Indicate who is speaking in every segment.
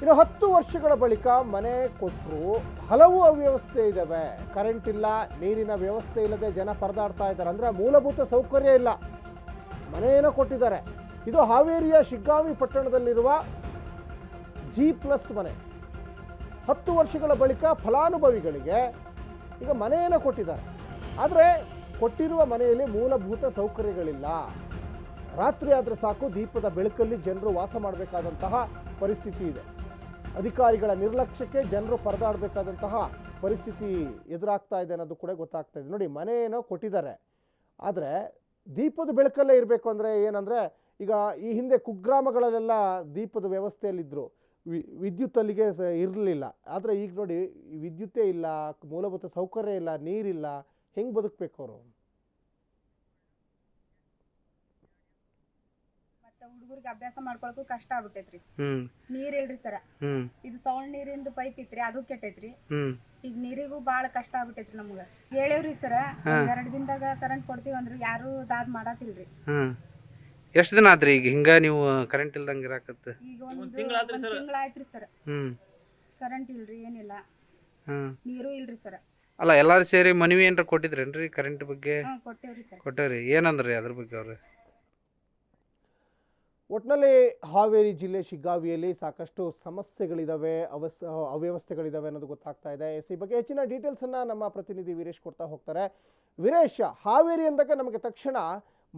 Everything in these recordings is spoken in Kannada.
Speaker 1: ಇನ್ನು ಹತ್ತು ವರ್ಷಗಳ ಬಳಿಕ ಮನೆ ಕೊಟ್ಟರು. ಹಲವು ಅವ್ಯವಸ್ಥೆ ಇದ್ದಾವೆ ಕರೆಂಟ್ ಇಲ್ಲ, ನೀರಿನ ವ್ಯವಸ್ಥೆ ಇಲ್ಲದೆ ಜನ ಪರದಾಡ್ತಾ ಇದ್ದಾರೆ. ಅಂದರೆ ಮೂಲಭೂತ ಸೌಕರ್ಯ ಇಲ್ಲ. ಮನೆಯನ್ನು ಕೊಟ್ಟಿದ್ದಾರೆ. ಇದು ಹಾವೇರಿಯ ಶಿಗ್ಗಾವಿ ಪಟ್ಟಣದಲ್ಲಿರುವ ಜಿ ಪ್ಲಸ್ ಮನೆ. ಹತ್ತು ವರ್ಷಗಳ ಬಳಿಕ ಫಲಾನುಭವಿಗಳಿಗೆ ಈಗ ಮನೆಯನ್ನು ಕೊಟ್ಟಿದ್ದಾರೆ. ಆದರೆ ಕೊಟ್ಟಿರುವ ಮನೆಯಲ್ಲಿ ಮೂಲಭೂತ ಸೌಕರ್ಯಗಳಿಲ್ಲ. ರಾತ್ರಿ ಆದರೆ ಸಾಕು ದೀಪದ ಬೆಳಕಲ್ಲಿ ಜನರು ವಾಸ ಮಾಡಬೇಕಾದಂತಹ ಪರಿಸ್ಥಿತಿ ಇದೆ. ಅಧಿಕಾರಿಗಳ ನಿರ್ಲಕ್ಷ್ಯಕ್ಕೆ ಜನರು ಪರದಾಡಬೇಕಾದಂತಹ ಪರಿಸ್ಥಿತಿ ಎದುರಾಗ್ತಾ ಇದೆ ಅನ್ನೋದು ಕೂಡ ಗೊತ್ತಾಗ್ತಾ ಇದೆ. ನೋಡಿ ಮನೆಯೇನೋ ಕೊಟ್ಟಿದ್ದಾರೆ. ಆದರೆ ದೀಪದ ಬೆಳಕಲ್ಲೇ ಇರಬೇಕು ಅಂದರೆ ಏನಂದರೆ, ಈಗ ಈ ಹಿಂದೆ ಕುಗ್ರಾಮಗಳಲ್ಲೆಲ್ಲ ದೀಪದ ವ್ಯವಸ್ಥೆಯಲ್ಲಿದ್ದರು ವಿ, ವಿದ್ಯುತ್ ಅಲ್ಲಿಗೆ ಸ ಇರಲಿಲ್ಲ. ಆದರೆ ಈಗ ನೋಡಿ, ವಿದ್ಯುತ್ತೇ ಇಲ್ಲ, ಮೂಲಭೂತ ಸೌಕರ್ಯ ಇಲ್ಲ, ನೀರಿಲ್ಲ. ಹೆಂಗೆ ಬದುಕಬೇಕು ಅವರು?
Speaker 2: ಹುಡುಗರಿಗೆ ಅಭ್ಯಾಸ ಮಾಡ್ಕೊಳಕ್ಕೂ ಕಷ್ಟ ಆಗ್ಬಿಟ್ಟೈತ್ರಿ.
Speaker 3: ಹ್ಮ್.
Speaker 2: ನೀರ್ ಇಲ್ರಿ ಸರ.
Speaker 3: ಹ್ಮ್.
Speaker 2: ಇದು ಸೌಂಡ್ ನೀರಿಂದು ಪೈಪ್ ಇತ್ರಿ ಅದು ಕೆಟ್ಟೈತ್ರಿ.
Speaker 3: ಹ್ಮ್.
Speaker 2: ಈಗ ನೀರಿಗೂ ಬಾಳ ಕಷ್ಟ ಆಗ್ಬಿಟ್ಟೈತ್ರಿ ನಮ್ಗ. ಹೇಳೇವ್ರಿ ಸರ ಎರಡ್ ದಿನದಾಗ ಕರೆಂಟ್ ಕೊಡ್ತೀವಿ ಅಂದ್ರೆ ಯಾರು ದಾದ್ ಮಾಡಾತಿಲ್ರಿ.
Speaker 3: ಹ್ಮ್ ಎಷ್ಟು ದಿನ ಆದ್ರಿ ಈಗ ಹಿಂಗ ನೀವು ಕರೆಂಟ್ ಇಲ್ದಂಗ ಇರಾಕತ್ತ?
Speaker 2: ಈಗ ಒಂದ್ ತಿಂಗಳಾಯ್ತ್ರಿ ಸರ್.
Speaker 3: ಹ್ಮ್.
Speaker 2: ಕರೆಂಟ್ ಇಲ್ರಿ ಏನಿಲ್ಲ. ನೀರು ಇಲ್ರಿ ಸರ.
Speaker 3: ಅಲ್ಲ ಎಲ್ಲಾರು ಸೇರಿ ಮನವಿ ಏನ್ರ ಕೊಟ್ಟಿದ್ರೇನ್ರಿ ಕರೆಂಟ್ ಬಗ್ಗೆ?
Speaker 2: ಸರ್.
Speaker 3: ಕೊಟ್ಟವ್ರಿ. ಏನಂದ್ರಿ ಅದ್ರ ಬಗ್ಗೆ ಅವ್ರು?
Speaker 1: ಒಟ್ಟಿನಲ್ಲಿ ಹಾವೇರಿ ಜಿಲ್ಲೆ ಶಿಗ್ಗಾವಿಯಲ್ಲಿ ಸಾಕಷ್ಟು ಸಮಸ್ಯೆಗಳಿದ್ದಾವೆ ಅವಸ್ ಅವ್ಯವಸ್ಥೆಗಳಿದ್ದಾವೆ ಅನ್ನೋದು ಗೊತ್ತಾಗ್ತಾ ಇದೆ. ಈ ಬಗ್ಗೆ ಹೆಚ್ಚಿನ ಡೀಟೇಲ್ಸನ್ನು ನಮ್ಮ ಪ್ರತಿನಿಧಿ ವೀರೇಶ್ ಕೊಡ್ತಾ ಹೋಗ್ತಾರೆ. ವೀರೇಶ್, ಹಾವೇರಿ ಅಂದಾಗ ನಮಗೆ ತಕ್ಷಣ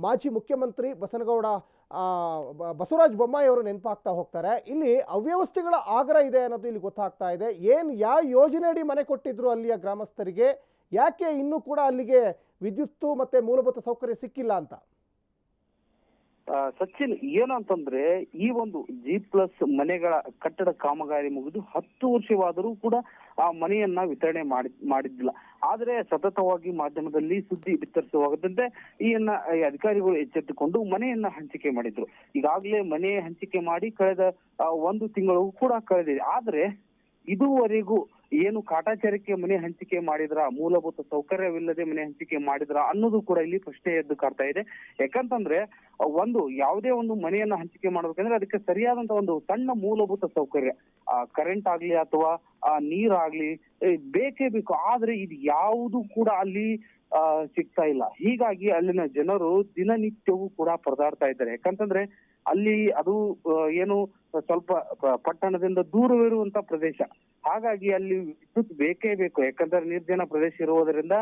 Speaker 1: ಮಾಜಿ ಮುಖ್ಯಮಂತ್ರಿ ಬಸನಗೌಡ ಬಸವರಾಜ ಬೊಮ್ಮಾಯಿ ಅವರು ನೆನಪಾಗ್ತಾ ಹೋಗ್ತಾರೆ. ಇಲ್ಲಿ ಅವ್ಯವಸ್ಥೆಗಳ ಆಗ್ರಹ ಇದೆ ಅನ್ನೋದು ಇಲ್ಲಿ ಗೊತ್ತಾಗ್ತಾ ಇದೆ. ಏನು, ಯಾವ ಯೋಜನೆ ಅಡಿ ಮನೆ ಕೊಟ್ಟಿದ್ರು ಅಲ್ಲಿಯ ಗ್ರಾಮಸ್ಥರಿಗೆ? ಯಾಕೆ ಇನ್ನೂ ಕೂಡ ಅಲ್ಲಿಗೆ ವಿದ್ಯುತ್ತು ಮತ್ತು ಮೂಲಭೂತ ಸೌಕರ್ಯ ಸಿಕ್ಕಿಲ್ಲ ಅಂತ?
Speaker 4: ಸಚಿನ್, ಏನು ಅಂತಂದ್ರೆ ಈ ಒಂದು ಜಿ ಪ್ಲಸ್ ಮನೆಗಳ ಕಟ್ಟಡ ಕಾಮಗಾರಿ ಮುಗಿದು ಹತ್ತು ವರ್ಷವಾದರೂ ಕೂಡ ಆ ಮನೆಯನ್ನ ವಿತರಣೆ ಮಾಡಿ, ಮಾಡಿದ್ದಿಲ್ಲ. ಆದ್ರೆ ಸತತವಾಗಿ ಮಾಧ್ಯಮದಲ್ಲಿ ಸುದ್ದಿ ಬಿತ್ತರಿಸುವಾಗದಂತೆ ಈಯನ್ನ, ಈ ಅಧಿಕಾರಿಗಳು ಎಚ್ಚೆತ್ತುಕೊಂಡು ಮನೆಯನ್ನ ಹಂಚಿಕೆ ಮಾಡಿದ್ರು. ಈಗಾಗಲೇ ಮನೆ ಹಂಚಿಕೆ ಮಾಡಿ ಕಳೆದ ಒಂದು ತಿಂಗಳು ಕೂಡ ಕಳೆದಿದೆ. ಆದ್ರೆ ಇದುವರೆಗೂ ಏನು ಕಾಟಾಚಾರಕ್ಕೆ ಮನೆ ಹಂಚಿಕೆ ಮಾಡಿದ್ರ, ಮೂಲಭೂತ ಸೌಕರ್ಯವಿಲ್ಲದೆ ಮನೆ ಹಂಚಿಕೆ ಮಾಡಿದ್ರ ಅನ್ನೋದು ಕೂಡ ಇಲ್ಲಿ ಪ್ರಶ್ನೆ ಎದ್ದು ಕಾಡ್ತಾ ಇದೆ. ಯಾಕಂತಂದ್ರೆ, ಒಂದು ಯಾವುದೇ ಒಂದು ಮನೆಯನ್ನ ಹಂಚಿಕೆ ಮಾಡ್ಬೇಕಂದ್ರೆ ಅದಕ್ಕೆ ಸರಿಯಾದಂತ ಒಂದು ಸಣ್ಣ ಮೂಲಭೂತ ಸೌಕರ್ಯ ಕರೆಂಟ್ ಆಗ್ಲಿ ಅಥವಾ ಆ, ನೀರಾಗ್ಲಿ ಬೇಕೇ ಬೇಕು ಆದ್ರೆ ಇದು ಯಾವುದು ಕೂಡ ಅಲ್ಲಿ ಸಿಗ್ತಾ ಇಲ್ಲ. ಹೀಗಾಗಿ ಅಲ್ಲಿನ ಜನರು ದಿನನಿತ್ಯವೂ ಕೂಡ ಪರದಾಡ್ತಾ ಇದ್ದಾರೆ. ಯಾಕಂತಂದ್ರೆ ಅಲ್ಲಿ ಅದು ಏನು ಸ್ವಲ್ಪ ಪಟ್ಟಣದಿಂದ ದೂರವಿರುವಂತ ಪ್ರದೇಶ. ಹಾಗಾಗಿ ಅಲ್ಲಿ ವಿದ್ಯುತ್ ಬೇಕೇ ಬೇಕು. ಯಾಕಂದ್ರೆ ನಿರ್ಜನ ಪ್ರದೇಶ ಇರುವುದರಿಂದ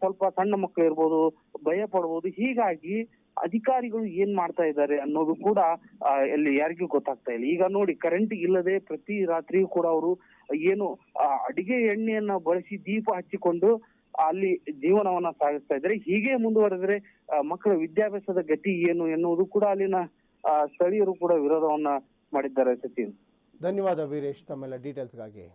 Speaker 4: ಸ್ವಲ್ಪ ಸಣ್ಣ ಮಕ್ಕಳು ಇರ್ಬೋದು, ಭಯ ಪಡ್ಬೋದು, ಹೀಗಾಗಿ ಅಧಿಕಾರಿಗಳು ಏನ್ ಮಾಡ್ತಾ ಇದ್ದಾರೆ ಅನ್ನೋದು ಕೂಡ ಎಲ್ಲಿ ಯಾರಿಗೂ ಗೊತ್ತಾಗ್ತಾ ಇಲ್ಲ. ಈಗ ನೋಡಿ ಕರೆಂಟ್ ಇಲ್ಲದೆ ಪ್ರತಿ ರಾತ್ರಿಯೂ ಕೂಡ ಅವರು ಏನು ಅಡಿಗೆ ಎಣ್ಣೆಯನ್ನ ಬಳಸಿ ದೀಪ ಹಚ್ಚಿಕೊಂಡು ಅಲ್ಲಿ ಜೀವನವನ್ನ ಸಾಗಿಸ್ತಾ ಇದ್ದಾರೆ. ಹೀಗೆ ಮುಂದುವರೆದ್ರೆ ಮಕ್ಕಳ ವಿದ್ಯಾಭ್ಯಾಸದ ಗತಿ ಏನು ಎನ್ನುವುದು ಕೂಡ ಅಲ್ಲಿನ ಸ್ಥಳೀಯರು ಕೂಡ ವಿರೋಧವನ್ನ ಮಾಡಿದ್ದಾರೆ ಸಚಿನ್
Speaker 1: ಧನ್ಯವಾದ ವೀರೇಶ್ ತಮ್ಮೆಲ್ಲ ಡೀಟೇಲ್ಸ್ಗಾಗಿ